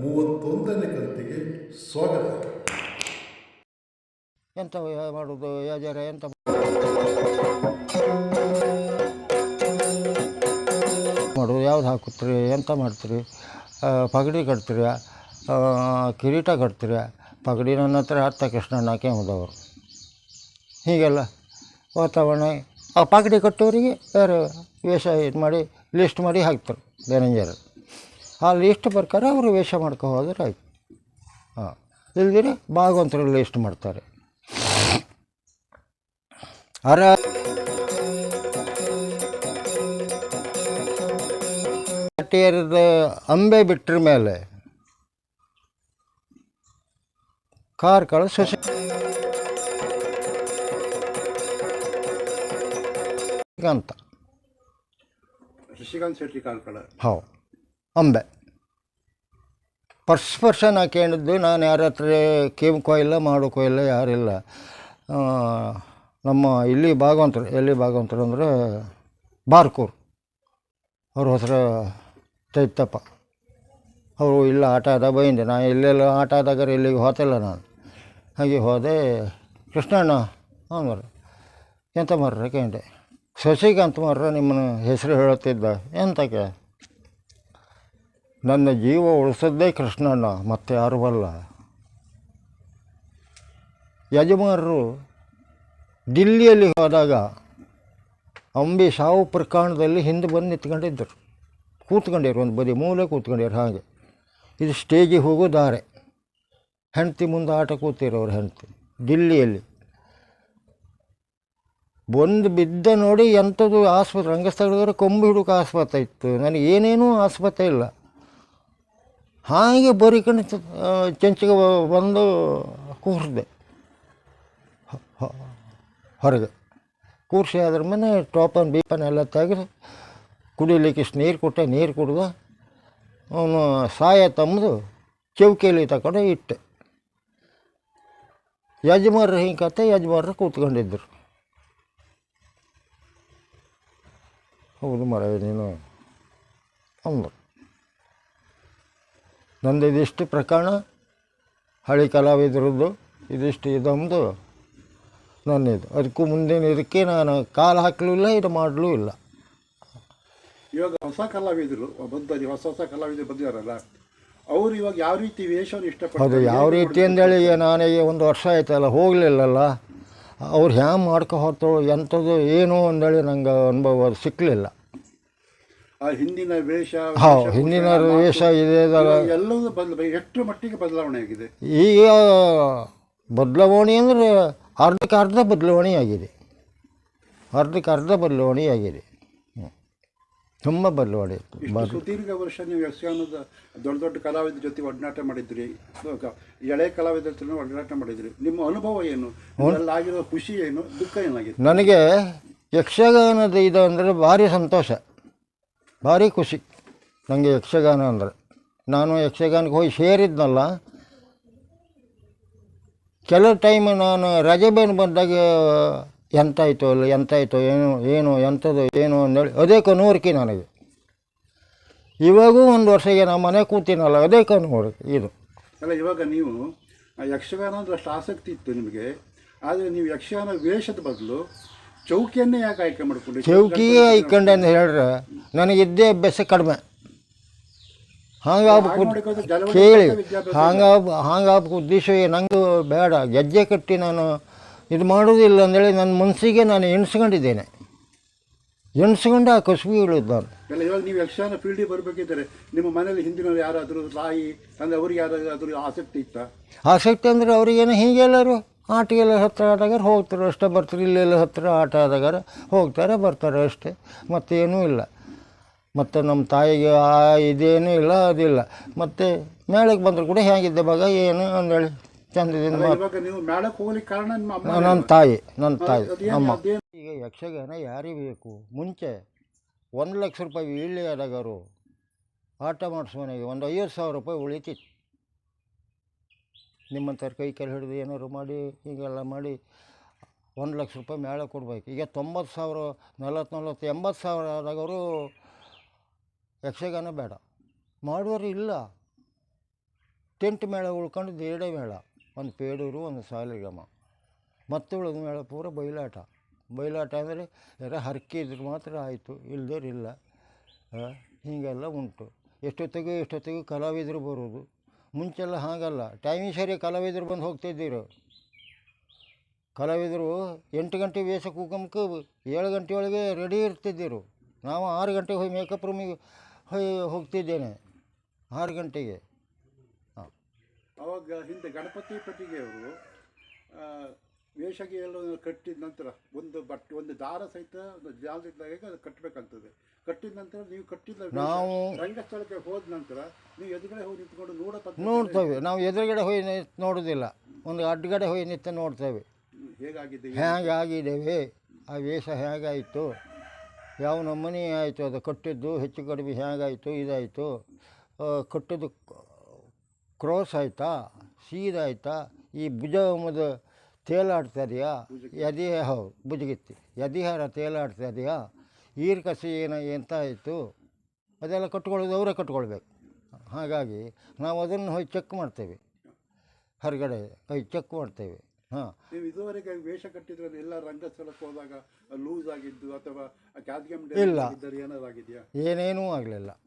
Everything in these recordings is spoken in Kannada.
ಮೂವತ್ತೊಂದನೇ ಕಂತಿಗೆ ಸ್ವಾಗತ. ಎಂತ ಮಾಡೋದು ಯಾಜಾರ, ಎಂತ ಮಾಡೋದು, ಯಾವ್ದು ಹಾಕುತ್ತೀರಿ, ಎಂತ ಮಾಡ್ತೀರಿ? ಪಗಡಿ ಕಟ್ತೀರಿ ಕಿರೀಟ ಕಟ್ತೀರಿ. ಪಗಡಿ ನನ್ನ ಹತ್ರ ಹತ್ತ ಕೃಷ್ಣಣ್ಣ ಕೆಮ್ಮದವರು ಹೀಗೆಲ್ಲ ವಾತಾವರಣ. ಆ, ಪಗಡಿ ಕಟ್ಟೋರಿಗೆ ಬೇರೆ ವೇಷ ಇದು ಮಾಡಿ ಲಿಸ್ಟ್ ಮಾಡಿ ಹಾಕ್ತಾರೆ ಮ್ಯಾನೇಜರ್ ಆ ಲಿಸ್ಟ್ ಪ್ರಕಾರ ಅವರು ವೇಷ ಮಾಡ್ಕೊ ಹೋದ್ರೆ ಆಯ್ತು. ಹಾಂ ಇಲ್ದಿರೆ ಭಾಗವಂತರು ಲಿಸ್ಟ್ ಮಾಡ್ತಾರೆ. ಅರ ಟೇರದ ಅಂಬೆ ಬಿಟ್ರ ಮೇಲೆ ಕಾರ್ಕಳ ಸೊಸೆ ಅಂತ ಶಶಿಕಾಂತ್ ಶೆಟ್ಟಿ ಕಾರ್ಕಳ ಹೌ ಅಂಬೆ. ಪರ್ಸ್ ಪರ್ಸನ್ ಕೇಳಿದ್ದು ನಾನು ಯಾರ ಹತ್ರ ಕೇಮ್ಕೋ ಇಲ್ಲ ಮಾಡೋಕೋ ಇಲ್ಲ. ಯಾರಿಲ್ಲ ನಮ್ಮ ಇಲ್ಲಿ ಭಾಗವಂತರು, ಎಲ್ಲಿ ಭಾಗವಂತರು ಅಂದರೆ ಬಾರ್ಕೂರು. ಅವ್ರ ಹೆಸರು ಚೈತಪ್ಪ. ಅವರು ಇಲ್ಲ, ಆಟ ಆದ ಬೈಂದೆ. ನಾನು ಇಲ್ಲೆಲ್ಲ ಆಟ ಆದಾಗ ಇಲ್ಲಿಗೆ ಹೋತಿಲ್ಲ ನಾನು. ಹಾಗೆ ಹೋದೆ. ಕೃಷ್ಣಣ್ಣ ಅಂದ್ರೆ ಎಂತ ಮಾರ್ರೆ ಕೇಂಡೆ ಶಶಿಕಾಂತ್ ಮಾರ್ರೆ ನಿಮ್ಮನ್ನು ಹೆಸರು ಹೇಳುತ್ತಿದ್ದ. ಎಂತಕ್ಕೆ ನನ್ನ ಜೀವ ಉಳಿಸದ್ದೇ ಕೃಷ್ಣಣ್ಣ ಮತ್ತೆ ಯಾರು ಬಲ್ಲ ಯಜಮಾನರು ದಿಲ್ಲಿಯಲ್ಲಿ ಹೋದಾಗ ಅಂಬಿ ಸಾವು ಪ್ರಕರಣದಲ್ಲಿ ಹಿಂದೆ ಬಂದು ನಿಂತ್ಕೊಂಡಿದ್ದರು. ಕೂತ್ಕೊಂಡಿರು ಒಂದು ಬದಿ ಮೂಲೆ ಕೂತ್ಕೊಂಡಿರು ಹಾಗೆ. ಇದು ಸ್ಟೇಜಿಗೆ ಹೋಗೋ ದಾರೆ. ಹೆಂಡ್ತಿ ಮುಂದೆ ಆಟ ಕೂತಿರೋರು ಹೆಂಡತಿ, ದಿಲ್ಲಿಯಲ್ಲಿ. ಬಂದು ಬಿದ್ದ ನೋಡಿ ಎಂಥದ್ದು ಆಸ್ಪತ್ರೆ, ರಂಗಸ್ಥಳದವರೆ ಕೊಂಬು ಹಿಡುಕ ಆಸ್ಪತ್ರೆ ಇತ್ತು. ನನಗೆ ಏನೇನೂ ಆಸ್ಪತ್ರೆ ಇಲ್ಲ. ಹಾಗೆ ಕಣ ಚಂಚಿಗೆ ಬಂದು ಕೂರಿಸಿದೆ ಹೊರಗೆ. ಕೂರಿಸಿ ಅದ್ರ ಮೇಲೆ ಟೋಪನ್ ಬೀಪನ್ ಎಲ್ಲ ತೆಗೆದು ಕುಡಿಲಿಕ್ಕೆ ನೀರು ಕೊಟ್ಟೆ, ನೀರು ಕುಡಿದು ಅವನು ಸಾಯ ತಮ್ಮದು ಚೌಕಿಯಲ್ಲಿ ತಗೊಂಡು ಇಟ್ಟೆ. ಯಜಮಾನ್ರು ಹಿಂಗತ್ತೆ ಯಜಮಾನ್ರು ಕೂತ್ಕೊಂಡಿದ್ದರು ಹೌದು ಮರ ನೀನು ಅಂದರು. ನಂದು ಇದಿಷ್ಟು ಪ್ರಕರಣ ಹಳಿ ಕಲಾವಿದರದ್ದು ಇದಿಷ್ಟು ಇದೊಂದು ನನ್ನದು. ಅದಕ್ಕೂ ಮುಂದಿನ ಇದಕ್ಕೆ ನಾನು ಕಾಲು ಹಾಕಲೂ ಇಲ್ಲ ಇದು ಮಾಡಲೂ ಇಲ್ಲ. ಇವಾಗ ಹೊಸ ಕಲಾವಿದರು ಬಂದಿ ಹೊಸ ಹೊಸ ಕಲಾವಿದರು ಬಂದಿದಾರಲ್ಲ ಅವರು ಇವಾಗ ಯಾವ ರೀತಿ ವೇಷವನ್ನು ಅದು ಇಷ್ಟಪಡ್ತಾರೆ ಯಾವ ರೀತಿ ಅಂದೇಳಿ ಈಗ ನಾನೀಗ ಒಂದು ವರ್ಷ ಆಯ್ತಲ್ಲ ಹೋಗಲಿಲ್ಲಲ್ಲ. ಅವ್ರು ಹ್ಯಾಂಗೆ ಮಾಡ್ಕೊ ಹೊತ್ತು ಎಂಥದ್ದು ಏನು ಅಂದೇಳಿ ನಂಗೆ ಅನುಭವ ಸಿಕ್ಕಲಿಲ್ಲ ಆ ಹಿಂದಿನ ವೇಷ ಹಿಂದಿನ ವೇಷ ಇದೆ. ಎಲ್ಲವೂ ಬದಲ ಎಷ್ಟು ಮಟ್ಟಿಗೆ ಬದಲಾವಣೆ ಆಗಿದೆ? ಈಗ ಬದಲಾವಣೆ ಅಂದರೆ ಅರ್ಧಕ್ಕೆ ಅರ್ಧ ಬದಲಾವಣೆ ಆಗಿದೆ. ಅರ್ಧಕ್ಕೆ ಅರ್ಧ ಬದಲಾವಣೆ ಆಗಿದೆ. ತುಂಬ ಬದಲಾವಣೆ ಸುದೀರ್ಘ ವರ್ಷ ನೀವು ಯಕ್ಷಗಾನದ ದೊಡ್ಡ ದೊಡ್ಡ ಕಲಾವಿದರ ಜೊತೆ ಒಡನಾಟ ಮಾಡಿದ್ರಿ. ಎಳೆ ಕಲಾವಿದರ ಜೊತೆ ಒಡನಾಟ ಮಾಡಿದ್ರಿ. ನಿಮ್ಮ ಅನುಭವ ಏನು? ಆಗಿರೋ ಖುಷಿ ಏನು? ದುಃಖ ಏನಾಗಿದೆ? ನನಗೆ ಯಕ್ಷಗಾನದ ಇದು ಅಂದರೆ ಭಾರಿ ಸಂತೋಷ. ಭಾರಿ ಖುಷಿ. ನನಗೆ ಯಕ್ಷಗಾನ ಅಂದರೆ. ನಾನು ಯಕ್ಷಗಾನಕ್ಕೆ ಹೋಗಿ ಸೇರಿದ್ನಲ್ಲ ಕೆಲವು ಟೈಮ್ ನಾನು ರಜೆ ಬೇನು ಬಂದಾಗ ಎಂತಾಯ್ತು ಅಲ್ಲ ಎಂತಾಯ್ತು ಏನು ಏನು ಎಂಥದ್ದು ಏನು ಅಂದೇಳಿ ಅದೇ ಕನೂರಿಕೆ ನನಗೆ. ಇವಾಗೂ ಒಂದು ವರ್ಷಕ್ಕೆ ನಮ್ಮ ಮನೆ ಕೂತೀನಲ್ಲ ಅದೇ ಕನೂರಿಕೆ ಇದು. ಅಲ್ಲ ಇವಾಗ ನೀವು ಯಕ್ಷಗಾನ ಅಂದ್ರೆ ಅಷ್ಟು ಆಸಕ್ತಿ ಇತ್ತು ನಿಮಗೆ. ಆದರೆ ನೀವು ಯಕ್ಷಗಾನ ವೇಷದ ಬದಲು ಚೌಕಿಯನ್ನೇ ಯಾಕೆ ಆಯ್ಕೆ ಮಾಡ್ಕೊಂಡು ಚೌಕಿಯೇ ಐಕಂಡೆ ಅಂತ ಹೇಳಿದ್ರೆ ನನಗಿದ್ದೇ ಅಭ್ಯಾಸ ಕಡಿಮೆ. ಹಂಗಾಗ್ಬೇಕು ಕೇಳಿ. ಹಾಂಗಾಗ ಹಂಗಾಗ ಹಂಗಾಗ್ಬೇಕು ಉದ್ದೇಶ ನನಗೂ ಬೇಡ. ಗೆಜ್ಜೆ ಕಟ್ಟಿ ನಾನು ಇದು ಮಾಡೋದಿಲ್ಲ ಅಂದೇಳಿ ನನ್ನ ಮನಸ್ಸಿಗೆ ನಾನು ಎಣಿಸ್ಕೊಂಡಿದ್ದೇನೆ. ಎಣಿಸ್ಕೊಂಡು ಆ ಕಸುಬು ಹೇಳೋದು ನಾನು. ಎಲ್ಲ ಇವಾಗ ನೀವು ಯಕ್ಷಗಾನ ಫೀಲ್ಡಿಗೆ ನಿಮ್ಮ ಮನೇಲಿ ಹಿಂದಿನವ್ರು ಯಾರಾದರೂ ತಾಯಿ ತಂದೆ ಅವ್ರಿಗೆ ಯಾರಾದರೂ ಆಸಕ್ತಿ ಇತ್ತಾ? ಆಸಕ್ತಿ ಅಂದರೆ ಅವ್ರಿಗೇನು ಹೀಗೆಲ್ಲರೂ ಆಟಗೆಲ್ಲ ಹತ್ತಿರ ಆಟಗಾರ ಹೋಗ್ತಾರೆ ಅಷ್ಟೇ ಬರ್ತಾರೆ ಇಲ್ಲೆಲ್ಲ ಹತ್ತಿರ ಆಟ ಆದಾಗಾರ ಹೋಗ್ತಾರೆ ಬರ್ತಾರೆ ಅಷ್ಟೇ. ಮತ್ತೇನೂ ಇಲ್ಲ. ಮತ್ತು ನಮ್ಮ ತಾಯಿಗೆ ಆ ಇದೇನೂ ಇಲ್ಲ ಅದಿಲ್ಲ ಮತ್ತು ಮೇಳಕ್ಕೆ ಬಂದರೂ ಕೂಡ ಹೇಗಿದ್ದೆ ಮಗ ಏನು ಅಂದೇಳಿ ಚಂದದಿಂದ ನನ್ನ ತಾಯಿ ನನ್ನ ತಾಯಿ ಅಮ್ಮ. ಈಗ ಯಕ್ಷಗಾನ ಯಾರಿಗೆ ಬೇಕು ಮುಂಚೆ ಒಂದು ಲಕ್ಷ ರೂಪಾಯಿ ಇಳಿ ಆದಾಗರು ಆಟ ಮಾಡಿಸೋನಿಗೆ ಒಂದು ಐವತ್ತು ಸಾವಿರ ರೂಪಾಯಿ ಉಳಿತಿತ್ತು. ನಿಮ್ಮಂಥವ್ರ ಕೈ ಕೆಲ ಹಿಡಿದು ಏನಾದ್ರು ಮಾಡಿ ಹೀಗೆಲ್ಲ ಮಾಡಿ ಒಂದು ಲಕ್ಷ ರೂಪಾಯಿ ಮೇಳ ಕೊಡ್ಬೇಕು. ಈಗ ತೊಂಬತ್ತು ಸಾವಿರ ನಲವತ್ತು ನಲ್ವತ್ತು ಎಂಬತ್ತು ಸಾವಿರ ಆದಾಗವರು ಯಕ್ಷಗಾನ ಬೇಡ. ಮಾಡುವವರು ಇಲ್ಲ. ಟೆಂಟ್ ಮೇಳ ಉಳ್ಕೊಂಡು ಎರಡೇ ಮೇಳ. ಒಂದು ಪೇಡೂರು, ಒಂದು ಸಾಲಿಗಮ. ಮತ್ತು ಉಳಿದ ಮೇಳ ಪೂರ ಬಯಲಾಟ ಬಯಲಾಟ ಅಂದರೆ ಯಾರ ಹರಕೆ ಇದ್ರೆ ಮಾತ್ರ ಆಯಿತು. ಇಲ್ದಿರಿಲ್ಲ ಹೀಗೆಲ್ಲ ಉಂಟು. ಎಷ್ಟೊತ್ತಿಗೂ ಎಷ್ಟೊತ್ತಿಗೂ ಕಲಾವಿದರು ಬರೋದು. ಮುಂಚೆಲ್ಲ ಹಾಗಲ್ಲ. ಟೈಮಿಂಗ್ ಸರಿ ಕಲಾವಿದರು ಬಂದು ಹೋಗ್ತಿದ್ದೀರು ಕಲಾವಿದರು ಎಂಟು ಗಂಟೆ ವೇಷ ಕೂಕಂಕ್ಕೆ ಏಳು ಗಂಟೆ ಒಳಗೆ ರೆಡಿ ಇರ್ತಿದ್ದೀರು. ನಾವು ಆರು ಗಂಟೆಗೆ ಹೋಗಿ ಮೇಕಪ್ ರೂಮಿಗೆ ಹೋಗ್ತಿದ್ದೇನೆ. ಆರು ಗಂಟೆಗೆ. ಹಾಂ. ಅವಾಗ ಹಿಂದೆ ಗಣಪತಿ ಪೆಟ್ಟಿಗೆಯವರು ಅವರು ವೇಷಗೆ ಎಲ್ಲ ಕಟ್ಟಿದ ನಂತರ ಒಂದು ಬಟ್ಟೆ ಒಂದು ದಾರ ಸಹಿತ ಒಂದು ಜಾಲದಾಗ ಅದು ಕಟ್ಟಬೇಕಂತದೆ ಕಟ್ಟಿದ ನಂತರ ನೀವು ಕಟ್ಟಿದ ನಾವು- ರಂಗಸ್ಥಳಕ್ಕೆ ಹೋದ ನಂತರ ನೀವು ಎದುರುಗಡೆ ಹೋಗಿ ನಿಂತ್ಕೊಂಡು ನೋಡೋಕೆ ಪದ್ಧತಿ ನೋಡ್ತೇವೆ. ನಾವು ಎದುರುಗಡೆ ಹೋಗಿ ನಿಂತ್ ನೋಡೋದಿಲ್ಲ. ಒಂದು ಅಡ್ಡಗಡೆ ಹೋಗಿ ನಿಂತು ನೋಡ್ತೇವೆ. ಹೇಗಾಗಿದೆ? ಹೇಗಾಗಿದ್ದೇವೆ ಆ ವೇಷ ಹೇಗಾಯಿತು? ಯಾವ ನಮೂನೆ ಆಯಿತು ಅದು ಕಟ್ಟಿದ್ದು ಹೆಚ್ಚು ಕಡಿಮೆ ಹೇಗಾಯಿತು ಇದಾಯಿತು. ಕಟ್ಟಿದ್ದು ಕ್ರಾಸ್ ಆಯಿತಾ ಸೀದಾಯ್ತಾ ಈ ಭುಜ ಮದು ತೇಲಾಡ್ತಾ ಇದೆಯಾ? ಎದೆ ಹೌದು ಭುಜಗಿತ್ತಿ ಎದೆಹಾರ ತೇಲಾಡ್ತಾ ಇದೆಯಾ? ಈರ್ಕಸಿ ಏನ ಎಂತ ಆಯಿತು? ಅದೆಲ್ಲ ಕಟ್ಕೊಳ್ಳೋದು ಅವರೇ ಕಟ್ಕೊಳ್ಬೇಕು. ಹಾಗಾಗಿ ನಾವು ಅದನ್ನು ಹೋಗಿ ಚೆಕ್ ಮಾಡ್ತೇವೆ. ಹೊರಗಡೆ ಹೋಗಿ ಚೆಕ್ ಮಾಡ್ತೇವೆ. ನೀವು ಇದುವರೆಗೆ ವೇಷ ಕಟ್ಟಿದ್ರೆ ಎಲ್ಲ ರಂಗಸ್ಥಳಕ್ಕೆ ಹೋದಾಗ ಲೂಸ್ ಆಗಿದ್ದು ಅಥವಾ ಇಲ್ಲ. ಇದ್ದರೆ ಏನಾದ್ರು ಆಗಿದೆಯಾ? ಏನೇನೂ ಆಗಲಿಲ್ಲ.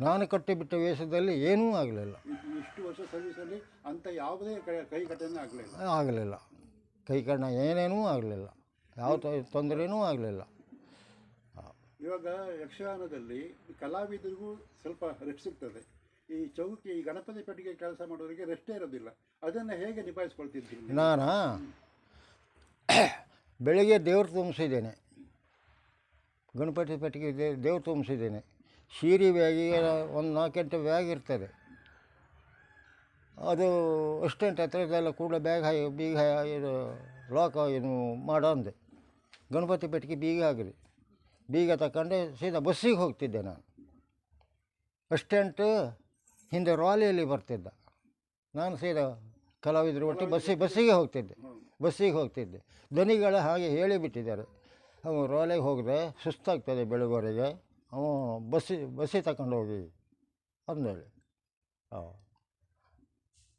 ನಾನು ಕಟ್ಟಿಬಿಟ್ಟ ವೇಷದಲ್ಲಿ ಏನೂ ಆಗಲಿಲ್ಲ. ಇದು ಇಷ್ಟು ವರ್ಷ ಸರ್ವಿಸಲ್ಲಿ ಅಂತ ಯಾವುದೇ ಕೈ- ಕೈ ಘಟನೆ ಆಗಲಿಲ್ಲ. ಆಗಲಿಲ್ಲ. ಕೈ ಕಣ್ಣ ಏನೇನೂ ಆಗಲಿಲ್ಲ. ಯಾವ ತೊಂದರೆನೂ ಆಗಲಿಲ್ಲ. ಇವಾಗ ಯಕ್ಷಗಾನದಲ್ಲಿ ಕಲಾವಿದರಿಗೂ ಸ್ವಲ್ಪ ರೆಪ್ ಸಿಗ್ತದೆ. ಈ ಚೌಕಿ ಈ ಗಣಪತಿ ಪೆಟ್ಟಿಗೆ ಕೆಲಸ ಮಾಡೋರಿಗೆ ರೆಸ್ಟೇ ಇರೋದಿಲ್ಲ. ಅದನ್ನು ಹೇಗೆ ನಿಭಾಯಿಸ್ಕೊಳ್ತಿದ್ದೀನಿ? ನಾನು? ಬೆಳಿಗ್ಗೆ ದೇವ್ರು ತುಂಬಿಸಿದ್ದೇನೆ. ಗಣಪತಿ ಪೆಟ್ಟಿಗೆ ದೇವ್ರು ತುಂಬಿಸಿದ್ದೇನೆ. ಸೀರೆ ವ್ಯಾಗಿ ಒಂದು ನಾಲ್ಕು ಗಂಟೆ ಬ್ಯಾಗ್ ಇರ್ತದೆ. ಅದು ಅಷ್ಟೆಂಟ್ ಹತ್ರದೆಲ್ಲ ಕೂಡ ಬ್ಯಾಗ್ ಹಾಕಿ ಬೀಗ ಇದು ಲಾಕ್ ಏನು ಮಾಡೋ ಅಂದೆ. ಗಣಪತಿ ಪೆಟ್ಟಿಗೆ ಬೀಗ ಆಗಲಿ ಬೀಗ ತಗೊಂಡು ಸೀದಾ ಬಸ್ಸಿಗೆ ಹೋಗ್ತಿದ್ದೆ ನಾನು. ಅಷ್ಟೆಂಟು ಹಿಂದೆ ರಾಲಿಯಲ್ಲಿ ಬರ್ತಿದ್ದ. ನಾನು ಸೀದಾ ಕಲಾವಿದರು ಒಟ್ಟು ಬಸ್ಸಿ ಬಸ್ಸಿಗೆ ಹೋಗ್ತಿದ್ದೆ. ಬಸ್ಸಿಗೆ ಹೋಗ್ತಿದ್ದೆ. ದನಿಗಳ ಹಾಗೆ ಹೇಳಿಬಿಟ್ಟಿದ್ದಾರೆ ಅವನು ರೋಲೆಗೆ ಹೋದರೆ ಸುಸ್ತಾಗ್ತದೆ ಬೆಳವರೆಗೆ ಅವನು ಬಸ್ಸಿ ಬಸ್ಸಿ ತಗೊಂಡು ಹೋಗಿ ಅಂದೇಳಿ ಹಾಂ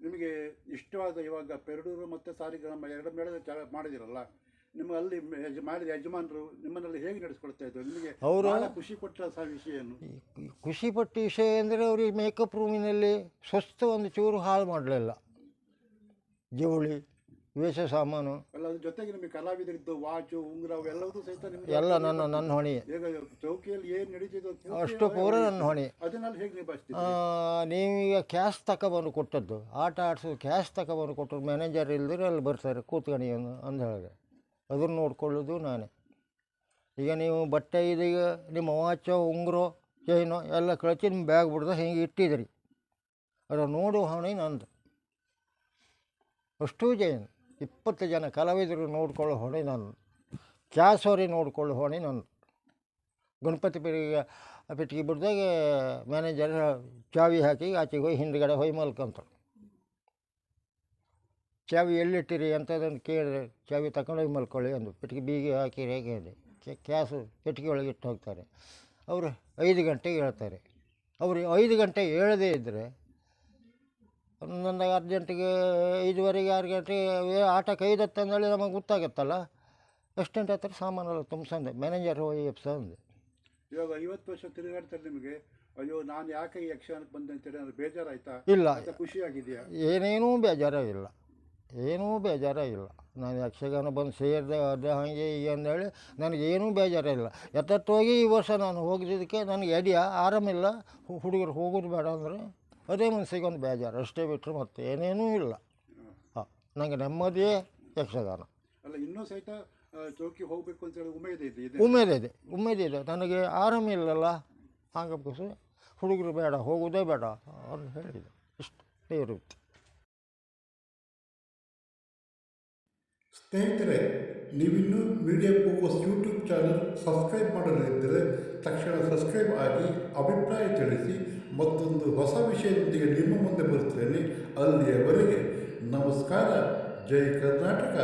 ನಿಮಗೆ ಇಷ್ಟವಾದ ಇವಾಗ ಪೆರಡೂರು ಮತ್ತು ಸಾರಿಗ್ರಾಮ ಎರಡು ಮೇಳದ ಚ ಮಾಡಿದಿರಲ್ಲ ನಿಮ್ಮ ಅಲ್ಲಿ ಯಜ- ಮಾಡಿದ ಯಜಮಾನರು ನಿಮ್ಮನ್ನಲ್ಲಿ ಹೇಗೆ ನಡೆಸ್ಕೊಳ್ತಾ ಇದ್ರು? ನಿಮಗೆ ಅವ್ರು- ಬಹಳ ಖುಷಿ ಕೊಟ್ಟ ಸಹ ವಿಷಯ ಏನು ಈ ಈ ಖುಷಿಪಟ್ಟ ವಿಷಯ ಅಂದರೆ ಅವ್ರಿಗೆ ಮೇಕಪ್ ರೂಮಿನಲ್ಲಿ ಸ್ವಸ್ಥ ಒಂದು ಚೂರು ಹಾಳು ಮಾಡಲಿಲ್ಲ. ಜವಳಿ ವೇಷ ಸಾಮಾನು. ಅಲ್ಲ ಅದ್ರ ಜೊತೆಗೆ ನಿಮಗೆ ಕಲಾವಿದರಿದ್ದು ವಾಚು ಉಂಗುರ ಅವೆಲ್ಲವೂ ಸಹಿತ ನಿಮಗೆ ಎಲ್ಲ ನನ್ನ ನನ್ನ ಹೊಣೆ. ಈಗ ಚೌಕಿಯಲ್ಲಿ ಏನು ನಡೀತಿದ್ದು ಪೂರ್ತಿ ಅಷ್ಟು ಪೂರ ನನ್ನ ಹೊಣೆ. ಅದನ್ನೆಲ್ಲ ಹೇಗೆ ನಿಭಾಯಿಸ್ತೀವಿ ಆ, ನೀವೀಗ ಕ್ಯಾಶ್ ತಗೊಬಂದು ಕೊಟ್ಟದ್ದು. ಆಟ ಆಡಿಸೋದು ಕ್ಯಾಶ್ ತಗೊಬಂದು ಕೊಟ್ಟರು ಮ್ಯಾನೇಜರ್ ಇಲ್ದಿರ ಅಲ್ಲಿ ಬರ್ತಾರೆ ಕೂತ್ಕೊಂಡು ಅಂದು ಅಂದ ಹೇಳಿದೆ. ಅದನ್ನು ನೋಡ್ಕೊಳ್ಳೋದು ನಾನೇ. ಈಗ ನೀವು ಬಟ್ಟೆ ಇದೀಗ ನಿಮ್ಮ ವಾಚೋ, ಉಂಗುರೋ, ಚೈನೋ ಎಲ್ಲ ಕಳಚಿ ನಿಮ್ಮ ಬ್ಯಾಗ್ ಬಿಡ್ದೆ ಹಿಂಗೆ ಇಟ್ಟಿದ್ರಿ ಅದರ ನೋಡು ಹೊಣೆ ನಂದು. ಅಷ್ಟು ಜೈನ್. ಇಪ್ಪತ್ತು ಜನ ಕಲಾವಿದರು ನೋಡ್ಕೊಳ್ಳೋ ಹೊಣೆ ನಾನು. ಕ್ಯಾಸೋರಿ ನೋಡ್ಕೊಳ್ಳೋ ಹೊಣೆ ನಾನು ಗಣಪತಿ ಪೆಟ್ಟಿಗೆ ಪೆಟ್ಟಿಗೆ ಬಿಡ್ದಾಗ ಮ್ಯಾನೇಜರ್ ಚಾವಿ ಹಾಕಿ ಆಚೆಗೆ ಹೋಗಿ ಹಿಂದ್ಗಡೆ ಹೋಗಿ ಮಲ್ಕೊಂತಾರೆ ಚಾವಿ ಎಲ್ಲಿಟ್ಟಿರಿ ಅಂತದನ್ನು ಕೇಳಿದ್ರೆ ಚಾವಿ ತಗೊಂಡೋಗಿ ಮಲ್ಕೊಳ್ಳಿ ಒಂದು ಪೆಟ್ಟಿಗೆ ಬೀಗ ಹಾಕಿ ಹೇಗೆ ಇದೆ. ಕ್ಯಾಸು ಪೆಟ್ಟಿಗೆ ಒಳಗೆ ಇಟ್ಟು ಹೋಗ್ತಾರೆ. ಅವರು ಐದು ಗಂಟೆಗೆ ಹೇಳ್ತಾರೆ. ಅವರು ಐದು ಗಂಟೆ ಹೇಳದೇ ಇದ್ದರೆ ಒಂದೊಂದು ಅರ್ಜೆಂಟಿಗೆ ಐದುವರೆಗೆ ಆರು ಗಂಟೆಗೆ ಆಟಕ್ಕೆ ಐದು ಹತ್ತು ಅಂದೇಳಿ ನಮಗೆ ಗೊತ್ತಾಗತ್ತಲ್ಲ. ಅಷ್ಟೆಂಟ್ ಹತ್ರ ಸಾಮಾನೆಲ್ಲ ತುಂಬಿಸಂದೆ ಮ್ಯಾನೇಜರ್ ಹೋಗಿ ಎಪ್ಸಂದೆ ಇವಾಗ ಐವತ್ತು ವರ್ಷ ತಿರುಗಾಡ್ತಾರೆ ನಿಮಗೆ. ಅಯ್ಯೋ ನಾನು ಯಾಕೆ ಈ ಯಕ್ಷಗಾನಕ್ಕೆ ಬಂದೆ ಅಂತೇಳಿ ಬೇಜಾರಾಯ್ತಾ? ಇಲ್ಲ. ಖುಷಿಯಾಗಿದೆಯಾ ಏನೇನೂ ಬೇಜಾರಾಗಿಲ್ಲ ಏನೂ ಬೇಜಾರಾಗಿಲ್ಲ. ನಾನು ಯಕ್ಷಗಾನ ಬಂದು ಸೇರಿದೆ ಅದು ಹಾಗೆ ಈಗ ಅಂದೇಳಿ ನನಗೇನೂ ಬೇಜಾರಿಲ್ಲ ಎತ್ತತ್ತೋಗಿ ಈ ವರ್ಷ ನಾನು ಹೋಗಿದ್ದಕ್ಕೆ ನನಗೆ ಎಡಿಯ ಆರಾಮಿಲ್ಲ. ಹುಡುಗರು ಹೋಗೋದು ಬೇಡ ಅಂದರೆ ಅದೇ ಮನಸ್ಸಿಗೆ ಒಂದು ಬೇಜಾರು. ಅಷ್ಟೇ ಬಿಟ್ಟರೆ ಮತ್ತೆ ಏನೇನೂ ಇಲ್ಲ. ಹಾಂ ನನಗೆ ನೆಮ್ಮದಿಯೇ ಯಕ್ಷಗಾನ. ಅಲ್ಲ ಇನ್ನೂ ಸಹಿತ ಚೌಕಿ ಹೋಗಬೇಕು ಅಂತೇಳಿ ಉಮೇದ ಇದೆ ಇದೆ. ಉಮೇದಿದೆ ಉಮೇದಿದೆ ನನಗೆ ಆರಾಮಿಲ್ಲಲ್ಲ. ಹಾಗಬೇಕು ಹುಡುಗರು ಬೇಡ ಹೋಗೋದೇ ಬೇಡ ಅಂತ ಹೇಳಿದೆ. ಇಷ್ಟು ಇರುತ್ತೆ ಸ್ನೇಹಿತರೆ, ನೀವಿನ್ನೂ media focus YouTube channel subscribe ಮಾಡದಿದ್ದರೆ ತಕ್ಷಣ ಸಬ್ಸ್ಕ್ರೈಬ್ ಆಗಿ ಅಭಿಪ್ರಾಯ ತಿಳಿಸಿ ಮತ್ತೊಂದು ಹೊಸ ವಿಷಯದೊಂದಿಗೆ ನಿಮ್ಮ ಮುಂದೆ ಬರುತ್ತೇನೆ. ಅಲ್ಲಿಯವರೆಗೆ ನಮಸ್ಕಾರ. ಜೈ ಕರ್ನಾಟಕ.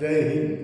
ಜೈ ಹಿಂದ್.